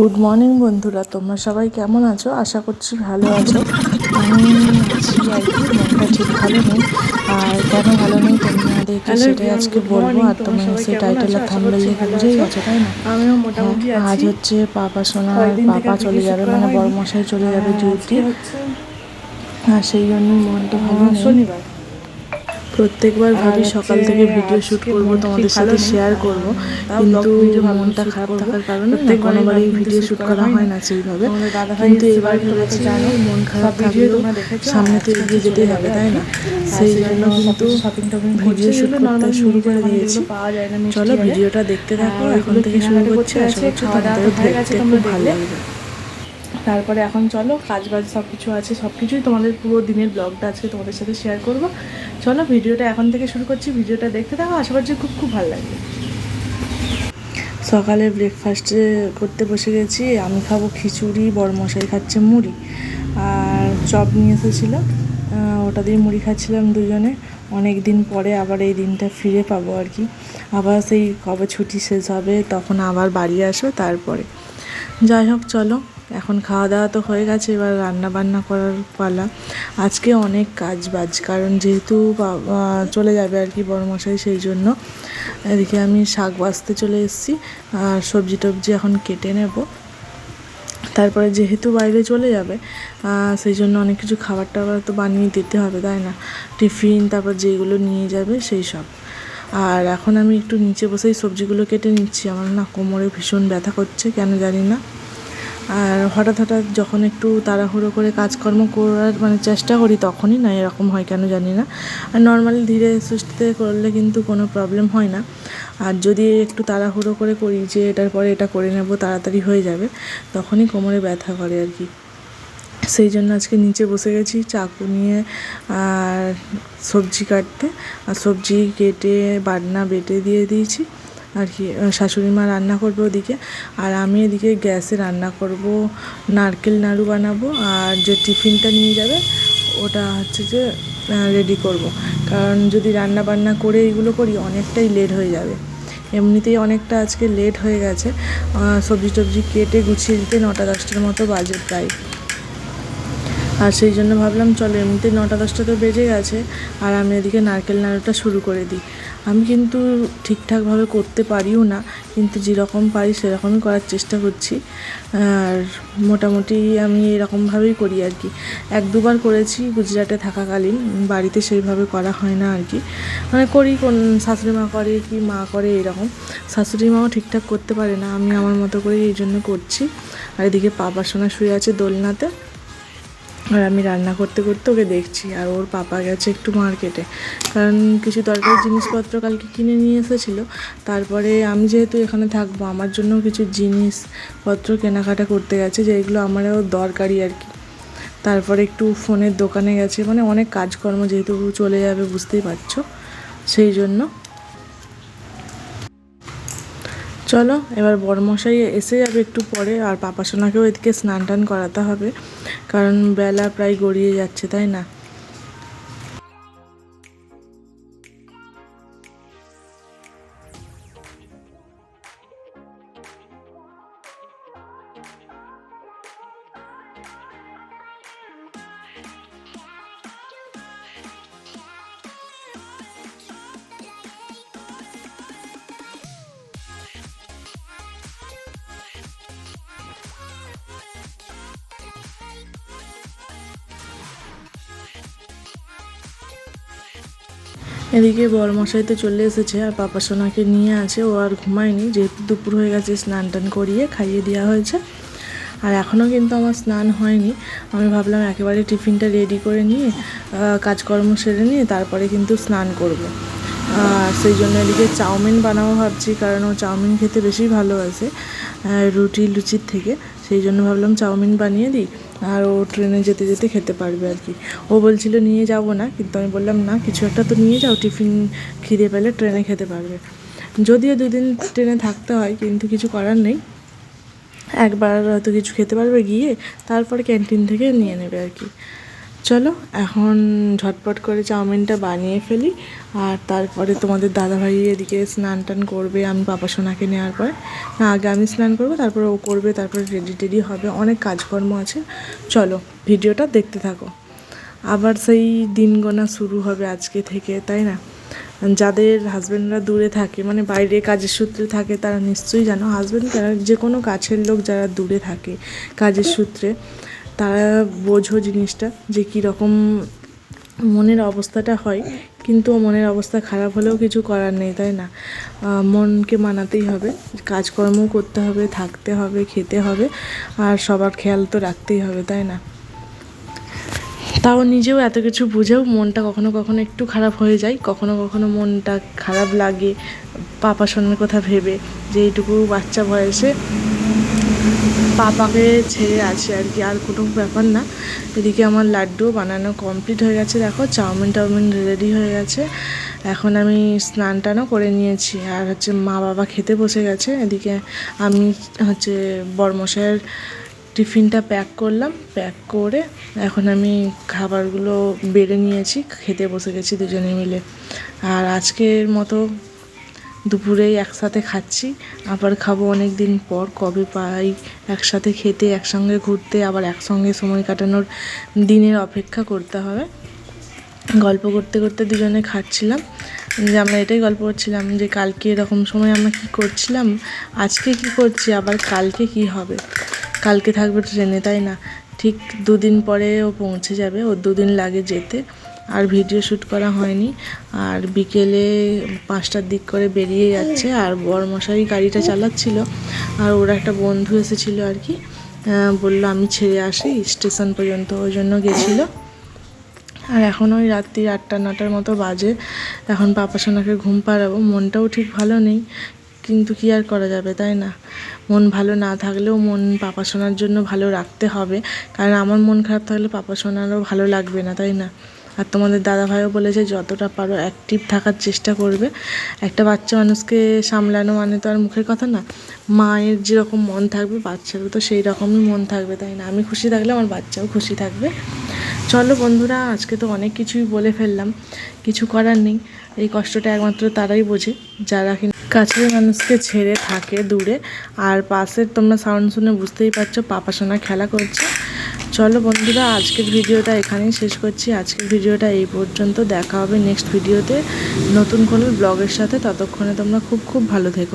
Good morning বন্ধুরা। তোমরা সবাই কেমন আছো? আশা করছি ভালো আছো। আমি আছি আর কি মনটা ঠিক ভালো নেই। আর কেন ভালো নেই তোমাদেরকে সেটাই আজকে বলব। আর তোমরা তোমরা সবাই সে কেমন টাইটেল আছো? আর আশা থামলে বুঝেই আছো। গেছো তাই না? আমিও মোটামুটি হ্যাঁ, আজ হচ্ছে পাপা সোনা পাপা চলে যাবে মানে বড় মশাই চলে যাবে ডিউটি আর সেই জন্যই মনটা ভালো নেই। শনিবার। প্রত্যেকবার ভাবি সকাল থেকে ভিডিও শুট আজকে করব তোমাদের সাথে শেয়ার করব। কিন্তু মনটা খারাপ থাকার কারণে কোনোবারই ভিডিও শুট করা হয় না। সেইভাবে। কিন্তু এবার ভেবেছি জানো। মন খারাপ থাকলেও সামনে তো এগিয়ে যেতে হবে তাই না? সেই জন্য কিন্তু ভিডিও যেগুলো করতে শুরু করে দিয়েছি। চলো ভিডিওটা দেখতে থাকো এখন থেকে শুরু করছি করতে আশা করছি তোমাদের দেখতে খুব ভালো লাগবে। তারপরে এখন চলো কাজ বাজ সব কিছু আছে সব কিছুই তোমাদের পুরো দিনের ব্লগটা আজকে তোমাদের সাথে শেয়ার করব। চলো, ভিডিওটা এখন থেকে শুরু করছি, ভিডিওটা দেখতে থাকো, আশা করছি খুব খুব ভালো লাগবে। সকালে ব্রেকফাস্টে করতে বসে গেছি, আমি খাব খিচুড়ি বড়মশাই খাচ্ছে মুড়ি, আর চপ নিয়ে এসেছিল ওটা দিয়ে মুড়ি খাচ্ছিলাম দুজনে। অনেক দিন পরে আবার এই দিনটা ফিরে পাবো আর কি। আবার সেই কবে ছুটি শেষ হবে, তখন আবার বাড়ি আসব তারপরে। যাই হোক, চলো। এখন খাওয়া দাওয়া তো হয়ে গেছে, এবার রান্না বান্না করার পালা। আজকে অনেক কাজ বাজ কারণ যেহেতু চলে যাবে আর কি বড়মশাই সেই জন্য। এদিকে আমি শাক বাছতে চলে এসেছি, আর সবজি টবজি এখন কেটে নেব। তারপরে যেহেতু বাইরে চলে যাবে সেই জন্য অনেক কিছু খাবার টাবার তো বানিয়ে দিতে হবে, তাই না? টিফিন, তারপর যেগুলো নিয়ে যাবে সেই সব। আর এখন আমি একটু নিচে বসেই সবজিগুলো কেটে নিচ্ছি, আমার না কোমরে ভীষণ ব্যথা করছে, কেন জানি না। আর হঠাৎ হঠাৎ যখন একটু তাড়াহুড়ো করে কাজকর্ম করার মানে চেষ্টা করি, তখনই না এরকম হয় কেন জানি না। আর নর্মালি ধীরে সুস্থে করলে কিন্তু কোনো প্রবলেম হয় না। আর যদি একটু তাড়াহুড়ো করে করি যে এটার পরে এটা করে নেব, তাড়াতাড়ি হয়ে যাবে, তখনই কোমরে ব্যথা করে আর কি। সেই জন্য আজকে নিচে বসে গেছি, চাকু নিয়ে আর সবজি কাটতে। আর সবজি কেটে বাটনা বেটে দিয়ে দিয়েছি। আর কি শাশুড়ি মা রান্না করবে ওদিকে। আর আমি এদিকে গ্যাসে রান্না করব, নারকেল নাড়ু বানাবো, আর যে টিফিনটা নিয়ে যাবে, ওটা হচ্ছে যে রেডি করব। কারণ যদি রান্না বান্না করে এইগুলো করি, অনেকটাই লেট হয়ে যাবে। এমনিতেই অনেকটা আজকে লেট হয়ে গেছে। সবজি টবজি কেটে গুছিয়ে দিতে নটা দশটার মতো বাজে প্রায়। আর সেই জন্য ভাবলাম, চলো এমনিতে নটা দশটা তো বেজে গেছে, আর আমি এদিকে নারকেল নাড়ুটা শুরু করে দিই। আমি কিন্তু ঠিকঠাকভাবে করতে পারিও না, কিন্তু যেরকম পারি সেরকমই করার চেষ্টা করছি। আর মোটামুটি আমি এরকমভাবেই করি আর কি। এক দুবার করেছি, গুজরাটে থাকাকালীন, বাড়িতে সেইভাবে করা হয় না আর কি। মানে করি, কোন শাশুড়ি মা করে কি মা করে এরকম। শাশুড়ি মাও ঠিকঠাক করতে পারে না, আমি আমার মতো করে এই জন্য করছি। আর এদিকে পাপা সোনা শুয়ে আছে দোলনাতে। আর আমি রান্না করতে করতে ওকে দেখছি আর ওর পাপা গেছে একটু মার্কেটে। কারণ কিছু দরকারি জিনিসপত্র কালকে কিনে নিয়ে এসেছিল। তারপরে আমি যেহেতু এখানে থাকব, আমার জন্য কিছু জিনিসপত্র কেনাকাটা করতে গেছে, যেগুলো আমারও দরকারি আর কি। তারপরে একটু ফোনের দোকানে গেছে মানে অনেক কাজকর্ম যেহেতু চলে যাবে, বুঝতেই পারছ। সেই জন্য চলো, এবার বড়মশাই এসে যাবে একটু পরে, আর পাপাসোনাকেও এদিকে স্নান টান করাতে হবে, কারণ বেলা প্রায় গড়িয়ে যাচ্ছে, তাই না? এদিকে বরমশাই তো চলে এসেছে আর পাপা সোনাকে নিয়ে আছে, ও আর ঘুমায়নি, যেহেতু দুপুর হয়ে গেছে, স্নান টান করিয়ে খাইয়ে দেওয়া হয়েছে। আর এখনও কিন্তু আমার স্নান হয়নি। আমি ভাবলাম একেবারে টিফিনটা রেডি করে নিয়ে কাজকর্ম সেরে নিয়ে তারপরে কিন্তু স্নান করব। সেই জন্য এদিকে চাউমিন বানাবো ভাবছি, কারণ ও চাউমিন খেতে বেশি ভালোবাসে রুটি, লুচির থেকে। সেই জন্য ভাবলাম চাউমিন বানিয়ে দিই। আর ও ট্রেনে যেতে যেতে খেতে পারবে আর কি। ও বলছিল নিয়ে যাব না, কিন্তু আমি বললাম, না, কিছু একটা তো নিয়ে যাও, টিফিন খিদে পেলে ট্রেনে খেতে পারবে। যদিও দুদিন ট্রেনে থাকতে হয়, কিন্তু কিছু করার নেই। একবার হয়তো কিছু খেতে পারবে গিয়ে, তারপরে ক্যান্টিন থেকে নিয়ে নেবে আর কি। চলো, এখন ঝটপট করে চাউমিনটা বানিয়ে ফেলি, আর তারপরে তোমাদের দাদাভাই এদিকে স্নান টান করবে, আমি পাপা সোনাকে নেওয়ার পরে। না, আগে আমি স্নান করব, তারপরে ও করবে, তারপরে রেডি টেডি হবে, অনেক কাজকর্ম আছে। চলো, ভিডিওটা দেখতে থাকো। আবার সেই দিন গোনা শুরু হবে আজকে থেকে, তাই না? যাদের হাজব্যান্ডরা দূরে থাকে মানে বাইরে কাজের সূত্রে থাকে, তারা নিশ্চয়ই জানো হাজব্যান্ড যারা যে কোনো কাছের লোক যারা দূরে থাকে কাজের সূত্রে তারা বোঝো জিনিসটা যে কীরকম মনের অবস্থাটা হয়, কিন্তু মনের অবস্থা খারাপ হলেও কিছু করার নেই, তাই না? মনকে মানাতেই হবে কাজকর্ম করতে হবে, থাকতে হবে, খেতে হবে, আর সবার খেয়াল তো রাখতেই হবে, তাই না? তাও নিজেও এত কিছু বুঝেও মনটা কখনো কখনো একটু খারাপ হয়ে যায়, কখনো কখনো মনটা খারাপ লাগে পাপা কথা ভেবে যে এইটুকু বাচ্চা বয়সে পাপাকে ছেড়ে আছে আর কি, আর কোনো ব্যাপার না। এদিকে আমার লাড্ডু বানানো কমপ্লিট হয়ে গেছে, দেখো চাউমিন টাউমিন রেডি হয়ে গেছে। এখন আমি স্নান টানও করে নিয়েছি, আর হচ্ছে মা বাবা খেতে বসে গেছে। এদিকে আমি হচ্ছে বর্মশাইয়ের টিফিনটা প্যাক করলাম প্যাক করে এখন আমি খাবারগুলো বেড়ে নিয়েছি, খেতে বসে গেছি দুজনে মিলে। আর আজকের মতো দুপুরেই একসাথে খাচ্ছি, আবার খাব অনেক দিন পর, কবে পাই একসাথে খেতে, একসঙ্গে ঘুরতে, আবার একসঙ্গে সময় কাটানোর দিনের অপেক্ষা করতে হবে। গল্প করতে করতে দুজনে খাচ্ছিলাম। যে আমরা এটাই গল্প করছিলাম যে কালকে এরকম সময় আমরা কী করছিলাম, আজকে কি করছি, আবার কালকে কি হবে? কালকে থাকবে ট্রেনে তাই না? ঠিক দুদিন পরে ও পৌঁছে যাবে ও দুদিন লাগে যেতে। আর ভিডিও শ্যুট করা হয়নি। আর বিকেলে পাঁচটার দিক করে বেরিয়ে যাচ্ছে। আর বরমশাই গাড়িটা চালাচ্ছিল। আর ওর একটা বন্ধু এসেছিল আর কি। বলল, আমি ছেড়ে আসি, স্টেশন পর্যন্ত। ওই জন্য গেছিল। আর এখন ওই রাত্রি আটটা, নটার মতো বাজে। এখন পাপা সোনাকে ঘুম পাড়াবো। মনটাও ঠিক ভালো নেই। কিন্তু কি আর করা যাবে, তাই না? মন ভালো না থাকলেও মন পাপা সোনার জন্য ভালো রাখতে হবে। কারণ আমার মন খারাপ থাকলে পাপা সোনারও ভালো লাগবে না, তাই না? আর তোমাদের দাদা ভাইও বলেছে, যতটা পারো অ্যাক্টিভ থাকার চেষ্টা করবে। একটা বাচ্চা মানুষকে সামলানো মানে তো আর মুখের কথা না। মায়ের যেরকম মন থাকবে, বাচ্চারও তো সেই রকমই মন থাকবে, তাই না? আমি খুশি থাকলে আমার বাচ্চাও খুশি থাকবে। চলো বন্ধুরা, আজকে তো অনেক কিছুই বলে ফেললাম, কিছু করার নেই। এই কষ্টটা একমাত্র তারাই বোঝে, যারা কিনা, কাছের মানুষকে ছেড়ে থাকে দূরে, আর পাশের তোমরা সাউন্ড শুনে বুঝতেই পারছ পাপা সোনা খেলা করছে। চলো বন্ধুরা, আজকের ভিডিওটা এখানেই শেষ করছি। আজকের ভিডিওটা এই পর্যন্ত। দেখা হবে নেক্সট ভিডিওতে নতুন কোনো ব্লগের সাথে। ততক্ষণে তোমরা খুব খুব ভালো থেকো।